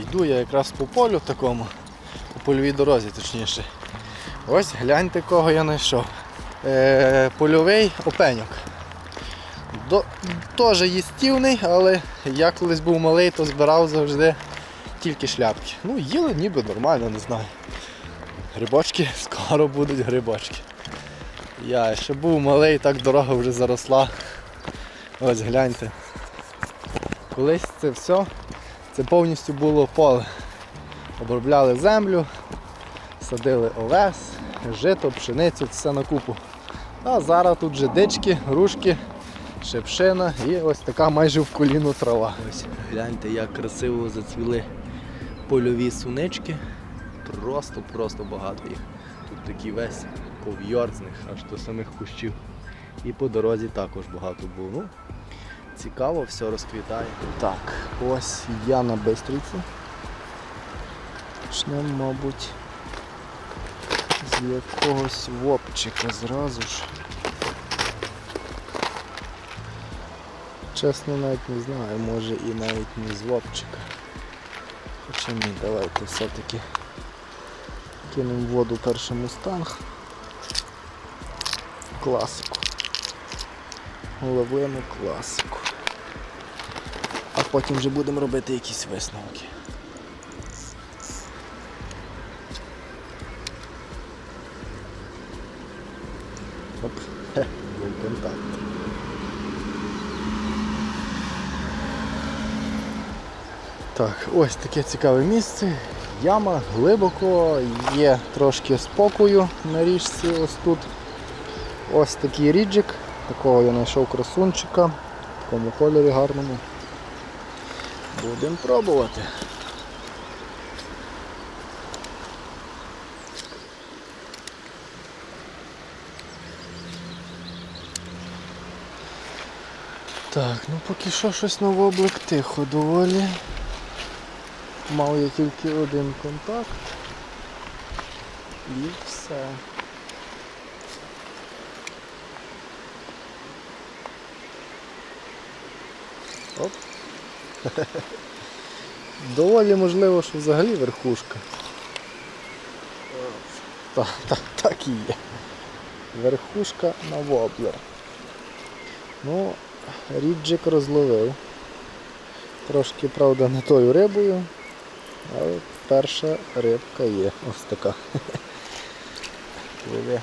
йду я якраз по полю такому, по польовій дорозі точніше. Ось гляньте, кого я знайшов. Е, польовий опеньок. Теж їстівний, але я колись був малий, то збирав завжди тільки шляпки. Ну, їли ніби нормально, не знаю. Грибочки, скоро будуть грибочки. Я ще був малий, так дорога вже заросла. Ось гляньте. Колись це все, це повністю було поле. Обробляли землю, садили овес, жито, пшеницю, все на купу. А зараз тут же дички, грушки, шепшина і ось така майже в коліну трава. Ось гляньте, як красиво зацвіли польові сунички. Просто-просто багато їх. Тут такий весь ковйор аж до самих кущів. І по дорозі також багато було. Ну, цікаво, все розквітає. Так, ось я на Бистриці. Почнемо, мабуть, з якогось вопчика зразу ж. Чесно, навіть не знаю, може і навіть не з вопчика. Хоча ні, давайте все-таки кинемо воду перший мустанг. Класику. Ловимо класику. Потім вже будемо робити якісь висновки. Оп, був контакт. Так, ось таке цікаве місце. Яма глибоко, є трошки спокою на річці ось тут. Ось такий ріджик, такого я знайшов красунчика, в такому кольорі гарному. Будемо пробувати. Так, ну поки що щось на воблик тихо доволі. Мав я тільки один контакт. І все. Оп. Доволі можливо, що взагалі верхушка. Так, так, так і є. Верхушка на воблер. Ну, ріджик розловив. Трошки, правда, не тою рибою, але перша рибка є. Ось така. Пливе.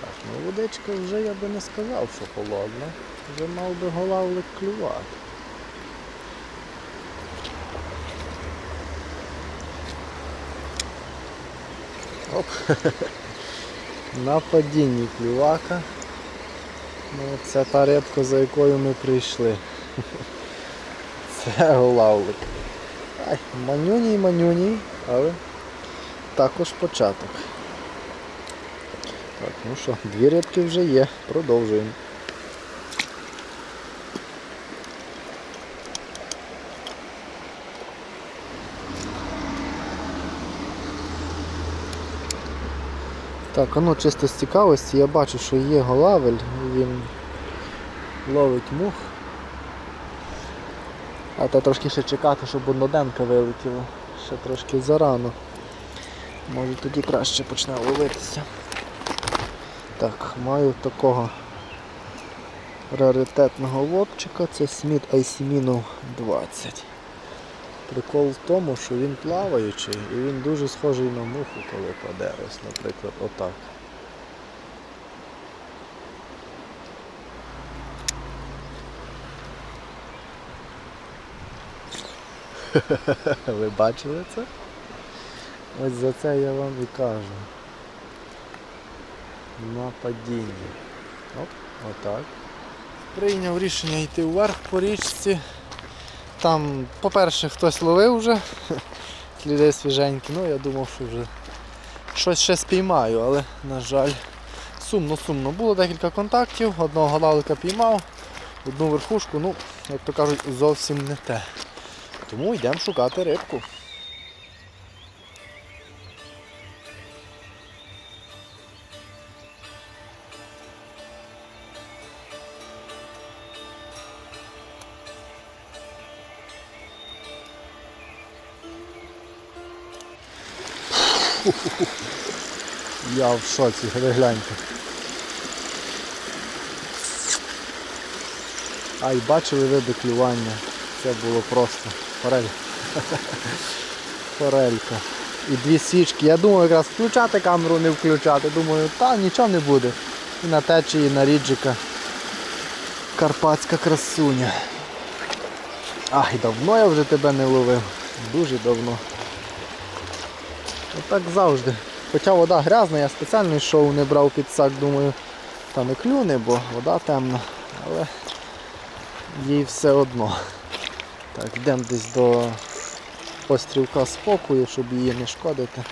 Так, ну водичка вже я би не сказав, що холодна. Вже мав би голавлик клювати. Оп. На падінні клювака. Ну, це та рибка, за якою ми прийшли. Це голавлик. Ай, манюній, манюній, але також початок. Ну що, дві рибки вже є, продовжуємо. Так, а ну чисто з цікавості, я бачу, що є голавель, він ловить мух. А то трошки ще чекати, щоб одноденка вилетіла. Ще трошки зарано. Може тоді краще почне ловитися. Так, маю такого раритетного вопчика, це Smith Айсімінов 20. Прикол в тому, що він плаваючий і він дуже схожий на муху, коли паде, ось, наприклад, отак. Ви бачили це? Ось за це я вам і кажу. На падінні. Оп, отак. Прийняв рішення йти вверх по річці. Там, по-перше, хтось ловив вже, сліди свіженькі, ну я думав, що вже щось ще спіймаю, але, на жаль, сумно-сумно. Було декілька контактів, одного голавлика піймав, одну верхушку, ну, як то кажуть, зовсім не те. Тому йдемо шукати рибку. Я в шоці, ви гляньте. А й бачили види клювання. Це було просто форель. Форелька. І дві свічки. Я думав якраз включати камеру, не включати. Думаю, та нічого не буде. І на течії, і на ріджика. Карпатська красуня. Ай, давно я вже тебе не ловив. Дуже давно. Отак завжди. Хоча вода грязна, я спеціально йшов, не брав підсак, думаю, та не клюне, бо вода темна. Але їй все одно. Так, йдемо десь до острівка спокою, щоб її не шкодити.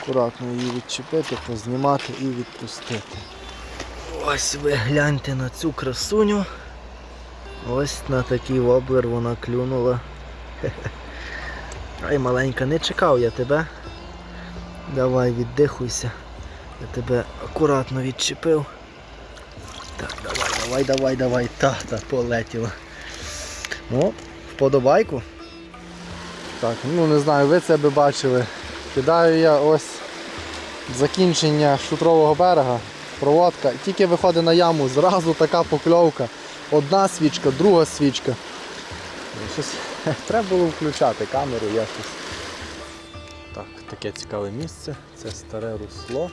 Акуратно її відчепити, познімати і відпустити. Ось ви гляньте на цю красуню. Ось на такий воблер вона клюнула. Ай, маленька, не чекав я тебе. Давай віддихуйся. Я тебе акуратно відчепив. Так, давай, давай, давай, давай. Та, та, полетіла. Ну, вподобайку. Так, ну не знаю, ви це би бачили. Кидаю я ось закінчення шутрового берега, проводка. Тільки виходить на яму, зразу така покльовка. Одна свічка, друга свічка. Щось треба було включати камеру, я щось. Так, таке цікаве місце. Це старе русло.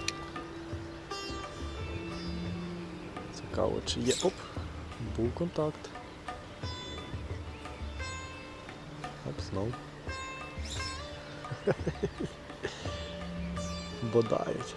Цікаво, чи є. Оп, був контакт. Оп, знов. Бодають.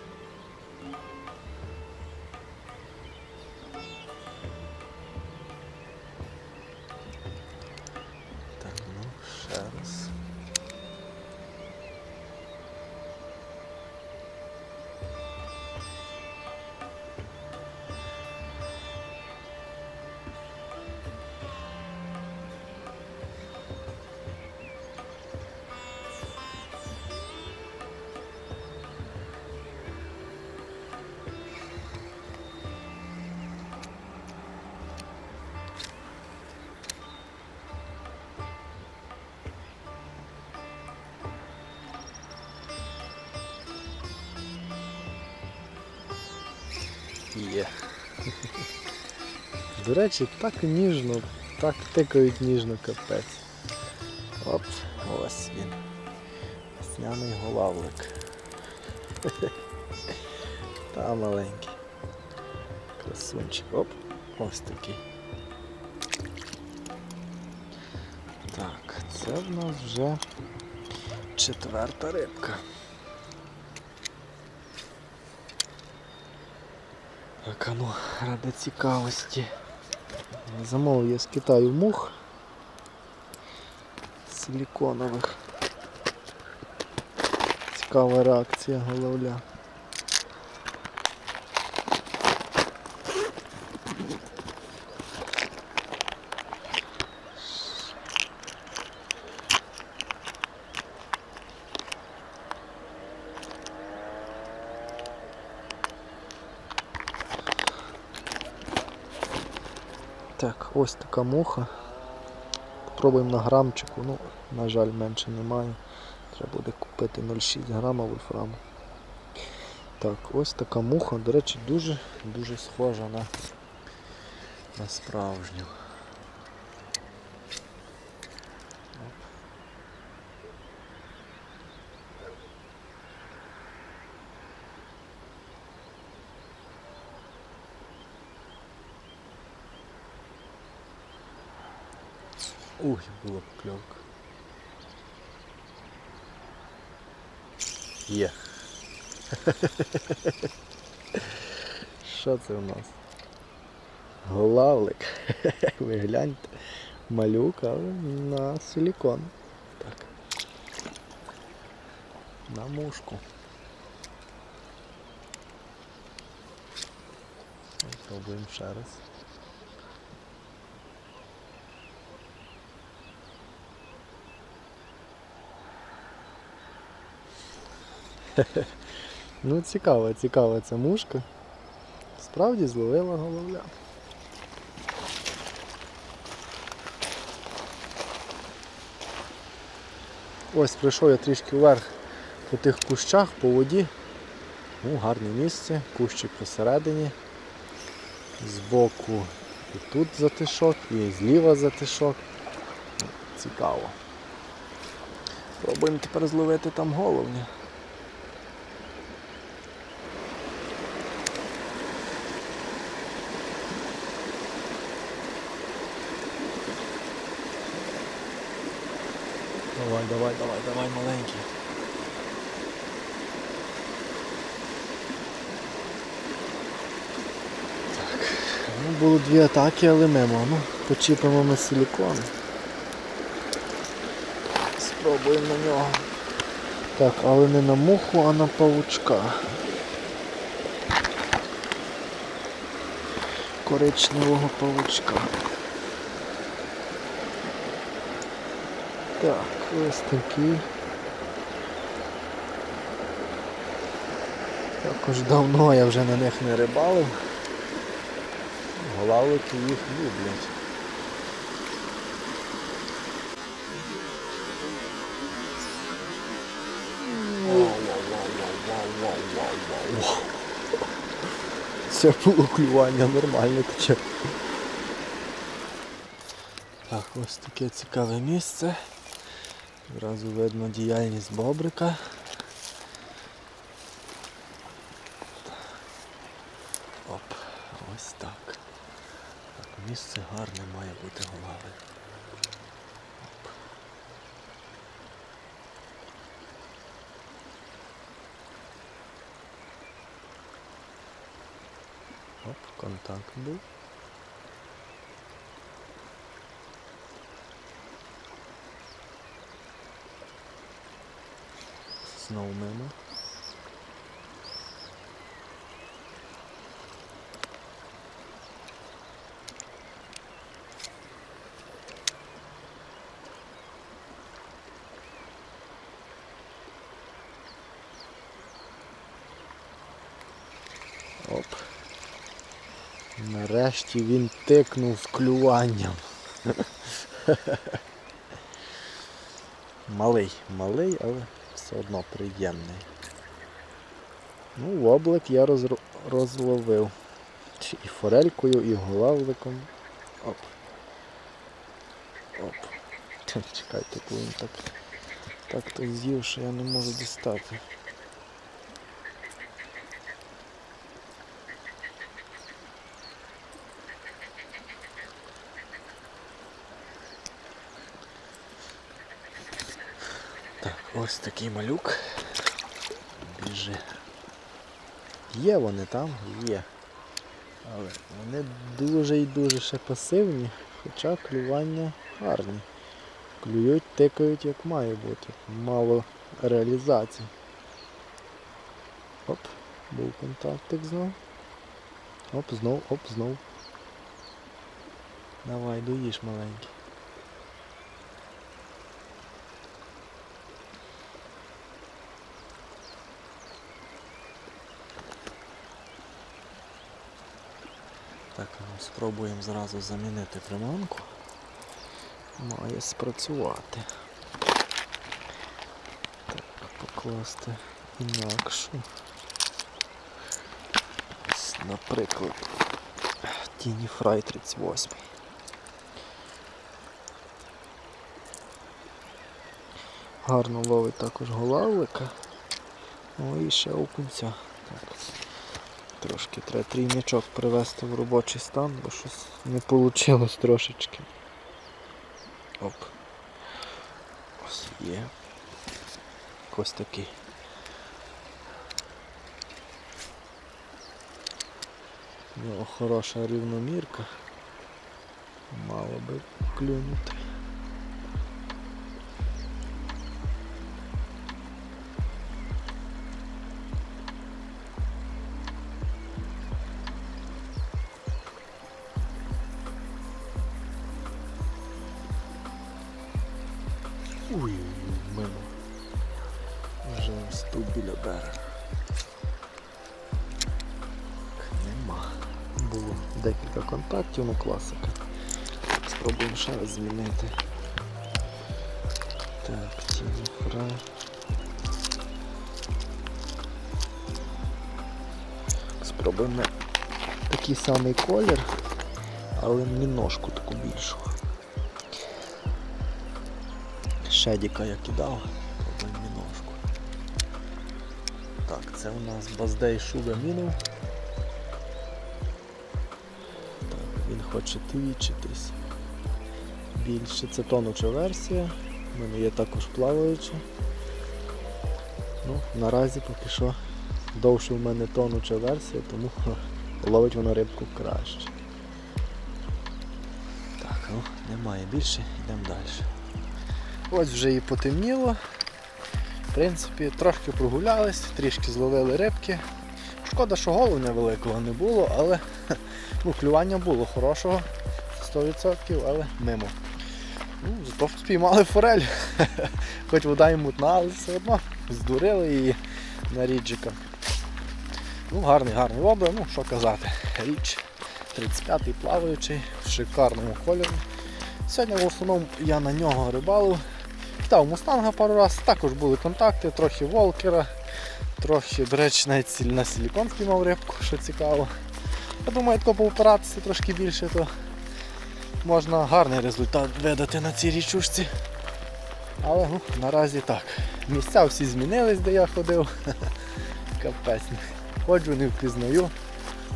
До речі, так ніжно, так тикають ніжно капець. Оп, ось він. Весняний голавлик. Та маленький. Красунчик. Оп, ось такий. Так, це в нас вже четверта рибка. Так, а ну, ради цікавості. Замовив я з Китаю мух силіконових. Цікава реакція головля. Так, ось така муха. Попробуємо на грамчику. Ну, на жаль, менше немає. Треба буде купити 0,6 грама вольфраму. Так, ось така муха, до речі, дуже дуже схожа на, на справжню. Ух, була покльовка. Є. Що це у нас? Голавлик. Ви гляньте. Малюк, але на силікон. Так. На мушку. Пробуємо ще раз. Ну цікава, цікава ця мушка. Справді зловила головля. Ось прийшов я трішки вверх по тих кущах, по воді. Ну, гарне місце, кущик посередині. Збоку і тут затишок, і зліва затишок. Цікаво. Пробуємо тепер зловити там головня. Давай, давай, давай, давай, маленький. Так. Ну, було дві атаки, але мимо. Ну, почіпимо ми силікон. Спробуємо на нього. Так, але не на муху, а на павучка. Коричневого павучка. Так, ось такий. Також давно я вже на них не рибалив. Голавлики їх люблять. Це було клювання нормальне таке. Так, ось таке цікаве місце. Зразу видно діяльність бобрика. Оп, ось так. Так, місце гарне має бути голави. Оп. Оп, контакт був. Знову. Оп. Нарешті він тикнув клюванням. Малий, малий, але все одно приємний. Ну, воблик я роз... розловив. І форелькою, і голавликом. Оп. Оп. Чекайте, коли він так, так то з'їв, що я не можу дістати. Ось такий малюк. Біжи. Є вони там, є. Але вони дуже і дуже ще пасивні, хоча клювання гарні. Клюють, тикають як має бути. Мало реалізації. Оп, був контактик знов. Оп, знов, оп, знов. Давай, доїж маленький. Так, ну, спробуємо зразу замінити приманку. Має спрацювати. Так, покласти інакшу. Ось, Наприклад, Тіні Фрай 38. Гарно ловить також голавлика. Ну і ще окунця. Так. Трошки треба трійничок привести в робочий стан, бо щось не вийшло трошечки. Оп. Ось є. Ось такий. У нього хороша рівномірка. Мало би клюнути. мило. Вже тут біля берега. Нема. Було декілька контактів, ну класика. Спробуємо ще раз змінити. Так, тіфра. Спробуємо такий самий колір, але міножку таку більшу. Шедіка я кидав, робимо міножку. Так, це у нас Баздей Шуга Мінов. Так, він хоче твічитись. Більше це тонуча версія. У мене є також плаваюча. Ну, наразі поки що довше в мене тонуча версія, тому ловить вона рибку краще. Так, ну, немає більше, йдемо далі. Ось вже і потемніло. В принципі, трошки прогулялись, трішки зловили рибки. Шкода, що головня великого не було, але ну, клювання було хорошого, 100%, але мимо. Ну, зато спіймали форель. Хоч вода і мутна, але все одно здурили її на ріджика. Ну, гарний, гарний образ, ну що казати. Річ 35-й плаваючий, в шикарному кольорі. Сьогодні в основному я на нього рибалив. Кидав мустанга пару разів, також були контакти, трохи волкера, трохи, до речі, навіть на силіконський мав рибку, що цікаво. Я думаю, тако поупиратися трошки більше, то можна гарний результат видати на цій річушці. Але ну, наразі так. Місця всі змінились, де я ходив. Капець. Ходжу, не впізнаю.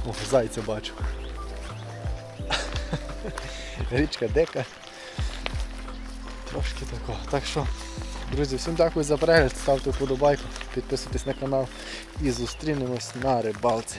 О, зайця бачу. Річка дика. Трошки такого. Так що, друзі, всім дякую за перегляд, ставте вподобайку, підписуйтесь на канал і зустрінемось на рибалці.